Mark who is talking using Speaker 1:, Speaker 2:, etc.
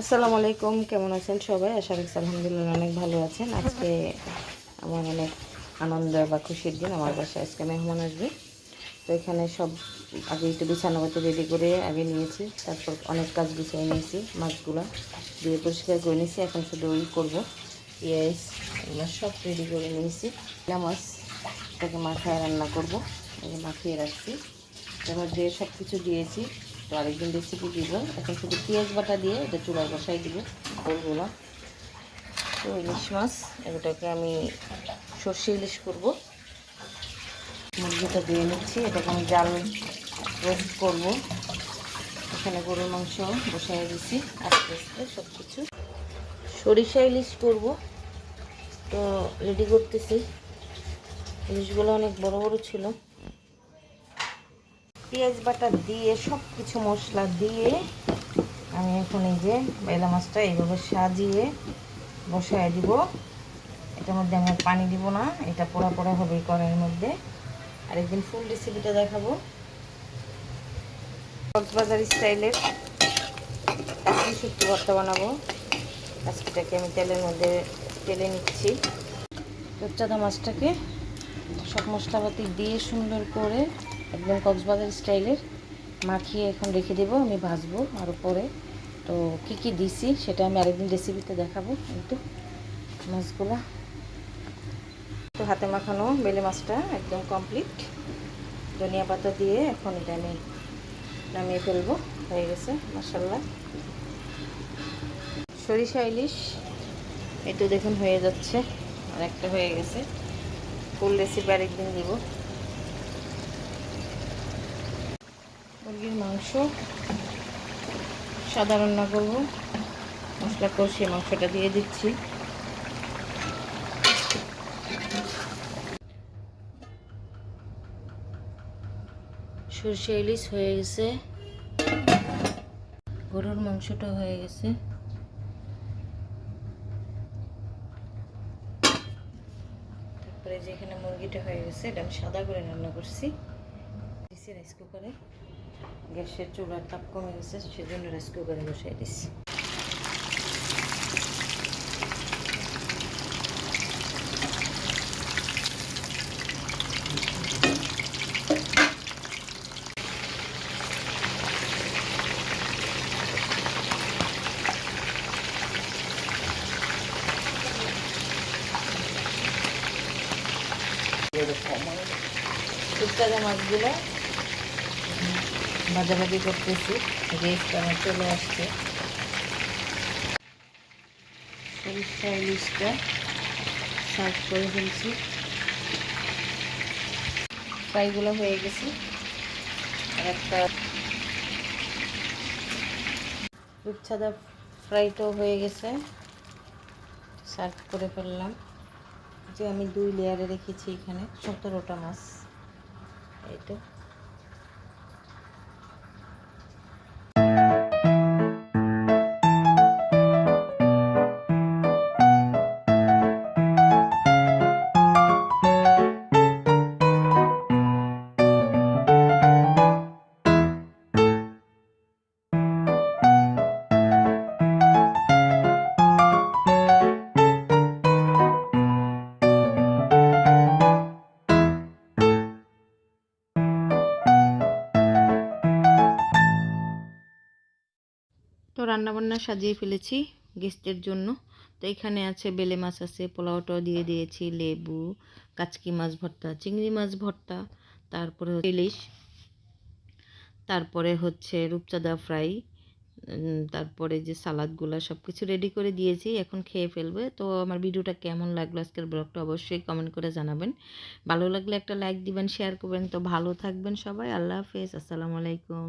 Speaker 1: আসসালামু আলাইকুম, কেমন আছেন সবাই? আশা রাখছি আলহামদুলিল্লাহ অনেক ভালো আছেন। আজকে আমার অনেক আনন্দ বা খুশির দিন, আমার বাসায় আজকে মেহমান আসবে। তো এখানে সব আগে একটু বিছানাপাতি রেডি করে আগে নিয়েছি, তারপর অনেক কাজ গুছিয়ে নিয়েছি, মাছগুলো দিয়ে পরিষ্কার করে নিয়েছি। এখন শুধু ওই করব। পেঁয়াজ, এগুলো সব রেডি করে নিয়েছি। মাছ, এটাকে মাখায় রান্না করব। মাখিয়ে রাখছি। তারপর মধ্যে সব কিছু দিয়েছি। তো আরেকদিন রেসিপি দিব এখন শুধু পেঁয়াজ বাটা দিয়ে এটা চুলার বসাই দিব ওলগুলো তো ইলিশ মাছ এটাকে আমি সর্ষে ইলিশ করব। মুরগিটা দিয়ে নিচ্ছি, এটাকে আমি জাল রোস্ট করব। এখানে গরুর মাংস বসাই দিচ্ছি আস্তে আস্তে সব কিছু সরিষা ইলিশ করব। তো রেডি করতেছি। ইলিশগুলো অনেক বড় বড় ছিল। পেঁয়াজ বাটা দিয়ে সব কিছু মশলা দিয়ে আমি এখন এই যে বেলা মাছটা এইভাবে সাজিয়ে বসায় দিব। এটার মধ্যে আমি পানি দিব না, এটা পোড়া পোড়া হবে কড়াইয়ের মধ্যে। আর একদিন ফুল রেসিপিটা দেখাবো। কক্সবাজার স্টাইলের কাশি শুক্তি ভর্তা বানাবো। কাশিটাকে আমি তেলের মধ্যে তেলে নিচ্ছি। রূপচাঁদা মাছটাকে সব মশলাপাতি দিয়ে সুন্দর করে একদম কক্সবাজার স্টাইলের। মাখিয়ে এখন রেখে দেবো, আমি ভাজবো আর পরে। তো কি কি দিছি সেটা আমি আরেকদিন রেসিপিতে দেখাবো একটু। মাছগুলো। তো হাতে মাখানো বেলে মাছটা একদম কমপ্লিট ধনিয়া পাতা দিয়ে এখন এটা আমি নামিয়ে ফেলব, হয়ে গেছে মাসাল্লাহ সরিষা ইলিশ একটু দেখুন হয়ে যাচ্ছে, আর একটা হয়ে গেছে। ফুল রেসিপি আরেকদিন দিব। মাংস। সাদা রান্না করব। মশলা কষিয়ে মাংসটা দিয়ে দিচ্ছি। সরষে ইলিশ হয়ে গেছে। গরুর মাংসটা হয়ে গেছে। তারপরে যেখানে মুরগিটা হয়ে গেছে, এটা আমি সাদা করে রান্না করছি। দিছি রাইস কুকারে গ্যাসের চুলার তাপ কমে গেছে সেজন্য রাইস কুকারে বসাই দিচ্ছি টুকটাকা মাছগুলো ভাজাভাজি করতেছি গেস্ট আমার চলে আসছে। সরিষা ইলিশটা সার্ভ করে ফেলছি। ফ্রাইগুলো হয়ে গেছে। একটা রূপছাদা ফ্রাইটাও হয়ে গেছে। সার্ভ করে ফেললাম। যে আমি দুই লেয়ারে রেখেছি এখানে, সতেরোটা মাছ। এই রান্নাবান্না সাজিয়ে ফেলেছি গেস্টের জন্য। তো এখানে আছে বেলে মাছ আছে পোলাওটাও দিয়ে দিয়েছি, লেবু, কাচকি মাছ ভর্তা, চিংড়ি মাছ ভর্তা, তারপরে ইলিশ, তারপরে হচ্ছে রূপচাঁদা ফ্রাই তারপরে যে সালাদগুলো সব কিছু রেডি করে দিয়েছি, এখন খেয়ে ফেলবে। তো আমার ভিডিওটা কেমন লাগল আজকের ব্লগটা অবশ্যই কমেন্ট করে জানাবেন। ভালো লাগলে একটা লাইক দিবেন শেয়ার করবেন। তো ভালো থাকবেন সবাই, আল্লাহ হাফেজ, আসসালামু আলাইকুম।